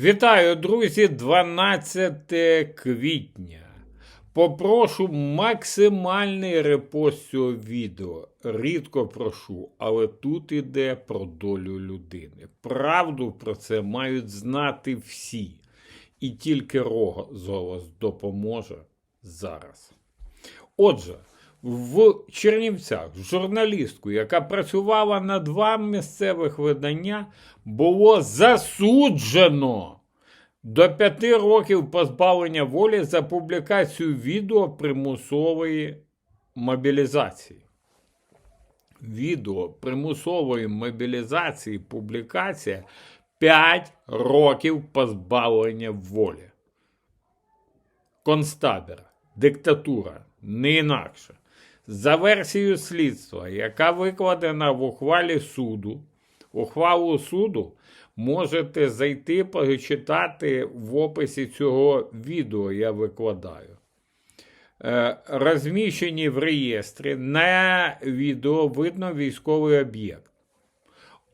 Вітаю, друзі, 12 квітня. Попрошу максимальний репост цього відео. Рідко прошу, але тут іде про долю людини. Правду про це мають знати всі. І тільки Рогозолос допоможе зараз. Отже, в Чернівцях журналістку, яка працювала на два місцевих видання, було засуджено до п'яти років позбавлення волі за публікацію відео примусової мобілізації. Відео примусової мобілізації публікація 5 років позбавлення волі. Концтабір, диктатура, не інакше. За версією слідства, яка викладена в ухвалі суду, ухвалу суду можете зайти почитати в описі цього відео, я викладаю. Е, Розміщені в реєстрі на відео видно військовий об'єкт.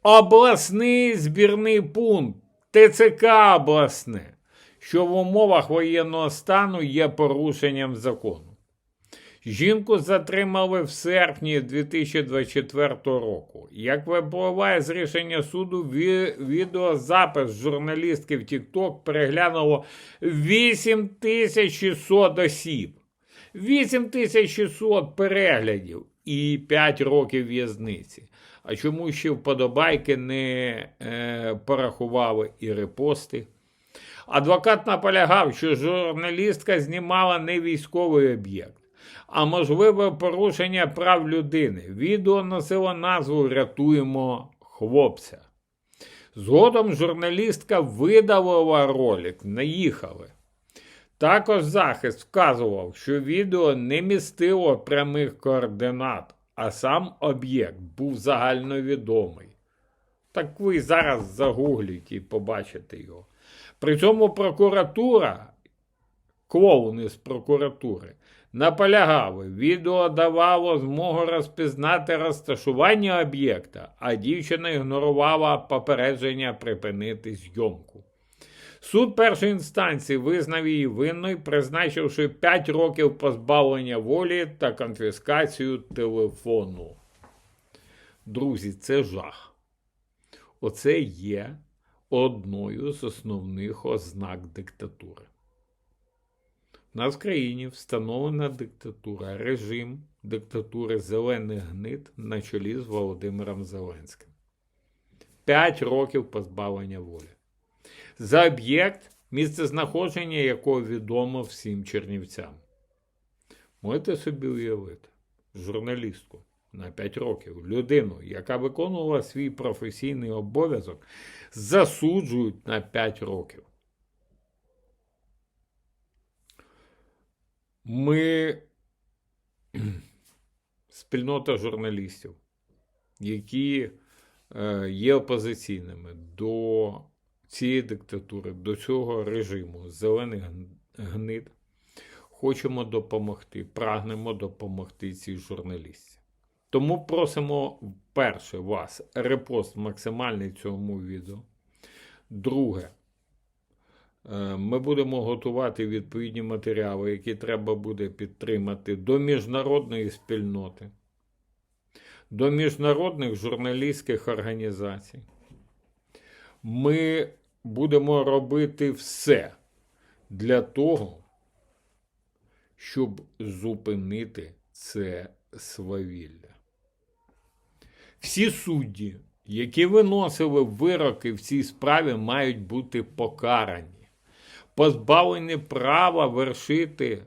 Обласний збірний пункт ТЦК обласне, що в умовах воєнного стану є порушенням закону. Жінку затримали в серпні 2024 року. Як випливає з рішення суду, ві- відеозапис журналістки в TikTok переглянуло 8600 осіб. 8600 переглядів і 5 років в'язниці. А чому ще вподобайки не е, порахували і репости? Адвокат наполягав, що журналістка знімала не військовий об'єкт, а можливе порушення прав людини. Відео носило назву Рятуємо хлопця. Згодом журналістка видалила ролик, наїхали. Також захист вказував, що відео не містило прямих координат, а сам об'єкт був загальновідомий. Так ви зараз загугліть і побачите його. При цьому прокуратура, клоуни з прокуратури, наполягали, відео давало змогу розпізнати розташування об'єкта, а дівчина ігнорувала попередження припинити зйомку. Суд першої інстанції визнав її винною, призначивши 5 років позбавлення волі та конфіскацію телефону. Друзі, це жах. Оце є одною з основних ознак диктатури. У нас в країні встановлена диктатура, режим диктатури зелених гнид на чолі з Володимиром Зеленським. 5 років позбавлення волі. За об'єкт, місце знаходження якого відомо всім чернівцям. Можете собі уявити, журналістку на 5 років, людину, яка виконувала свій професійний обов'язок, засуджують на 5 років. Ми спільнота журналістів, які е, є опозиційними до цієї диктатури, до цього режиму зелених гнид, хочемо допомогти, прагнемо допомогти цій журналістці. Тому просимо перше вас репост максимальний цьому відео. Друге, ми будемо готувати відповідні матеріали, які треба буде підтримати до міжнародної спільноти, до міжнародних журналістських організацій. Ми будемо робити все для того, щоб зупинити це свавілля. Всі судді, які виносили вироки в цій справі, мають бути покарані, позбавлені права вершити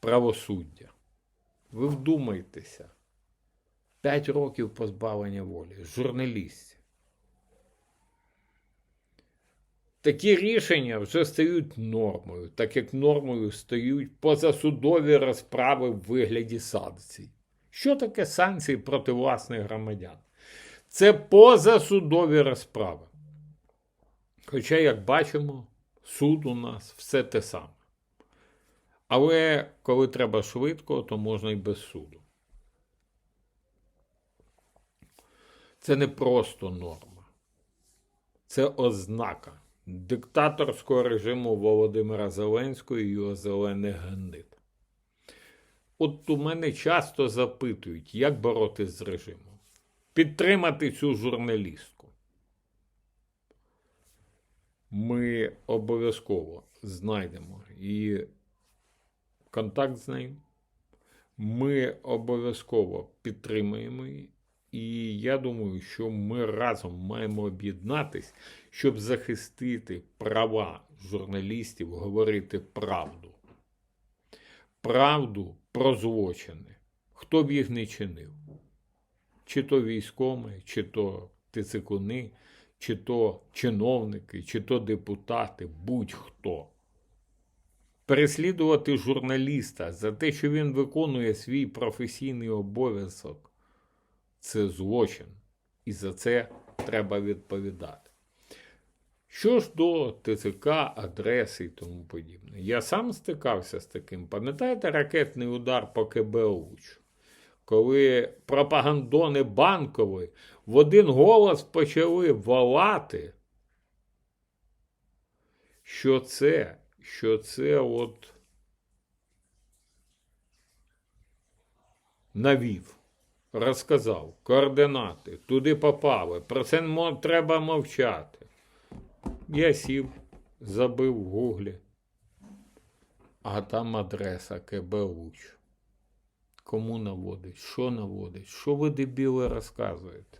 правосуддя. Ви вдумайтеся. П'ять років позбавлення волі, журналістів. Такі рішення вже стають нормою, так як нормою стають позасудові розправи в вигляді санкцій. Що таке санкції проти власних громадян? Це позасудові розправи. Хоча, як бачимо, суд у нас все те саме. Але коли треба швидко, то можна і без суду. Це не просто норма, це ознака диктаторського режиму Володимира Зеленського і його зелених гнид. От у мене часто запитують, як боротися з режимом. Підтримати цю журналістку. Ми обов'язково знайдемо і контакт з нею. Ми обов'язково підтримуємо її. І я думаю, що ми разом маємо об'єднатись, щоб захистити права журналістів говорити правду. Правду про злочини. Хто б їх не чинив. Чи то військові, чи то тицикуни, чи то чиновники, чи то депутати, будь-хто. Переслідувати журналіста за те, що він виконує свій професійний обов'язок, це злочин. І за це треба відповідати. Що ж до ТЦК, адреси і тому подібне. Я сам стикався з таким. Пам'ятаєте ракетний удар по КБУЧ? Коли пропагандони банкові в один голос почали волати, що це, що це от навів, розказав координати, туди попали, про це треба мовчати. Я сів, забив в гуглі, а там адреса КБУЧ. Кому наводить? Що наводить? Що ви дебіли розказуєте?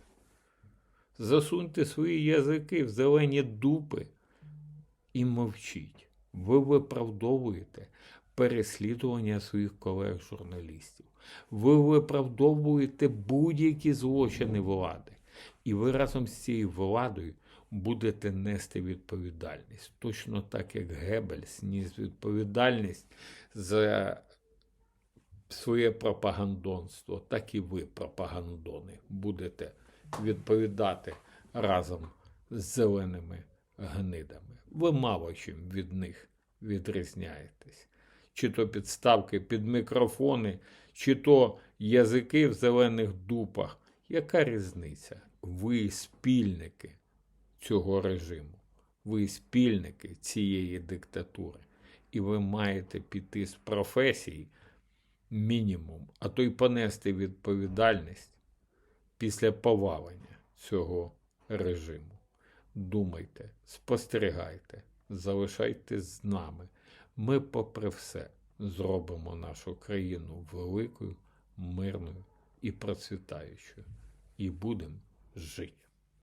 Засуньте свої язики в зелені дупи і мовчіть. Ви виправдовуєте переслідування своїх колег-журналістів. Ви виправдовуєте будь-які злочини влади. І ви разом з цією владою будете нести відповідальність. Точно так, як Геббельс ніс відповідальність за своє пропагандонство, так і ви, пропагандони, будете відповідати разом з зеленими гнидами. Ви мало чим від них відрізняєтесь. Чи то підставки під мікрофони, чи то язики в зелених дупах. Яка різниця? Ви спільники цього режиму. Ви спільники цієї диктатури. І ви маєте піти з професії мінімум, а то й понести відповідальність після повалення цього режиму. Думайте, спостерігайте, залишайтесь з нами. Ми, попри все, зробимо нашу країну великою, мирною і процвітаючою. І будемо жити.